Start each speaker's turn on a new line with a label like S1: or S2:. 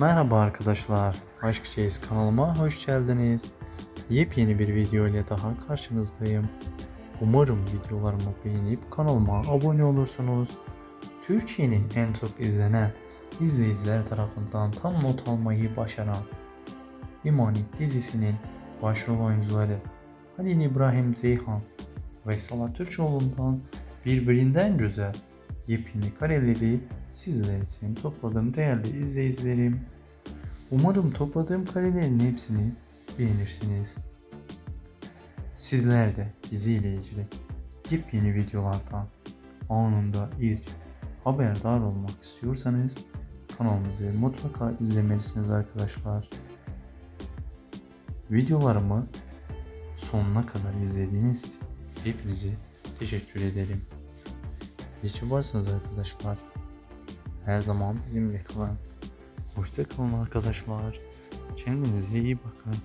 S1: Merhaba arkadaşlar, Aşk Çeyiz kanalıma hoş geldiniz. Yepyeni bir video ile daha karşınızdayım. Umarım videolarımı beğenip kanalıma abone olursunuz. Türkiye'nin en çok izlenen izleyiciler tarafından tam not almayı başaran İmanet dizisinin başrol oyuncuları Halil İbrahim Zeyhan ve Salah Türkoğlu'ndan birbirinden güzel yepyeni kareleri sizler için topladım değerli izleyicilerim. Umarım topladığım karelerin hepsini beğenirsiniz. Sizler de diziyle ilgili yepyeni videolardan anında ilk haberdar olmak istiyorsanız kanalımızı mutlaka izlemelisiniz arkadaşlar. Videolarımı sonuna kadar izlediğiniz için hepinize teşekkür ederim. Ki varsınız arkadaşlar. Her zaman bizimle kalın. Hoşça kalın arkadaşlar. Kendinize iyi bakın.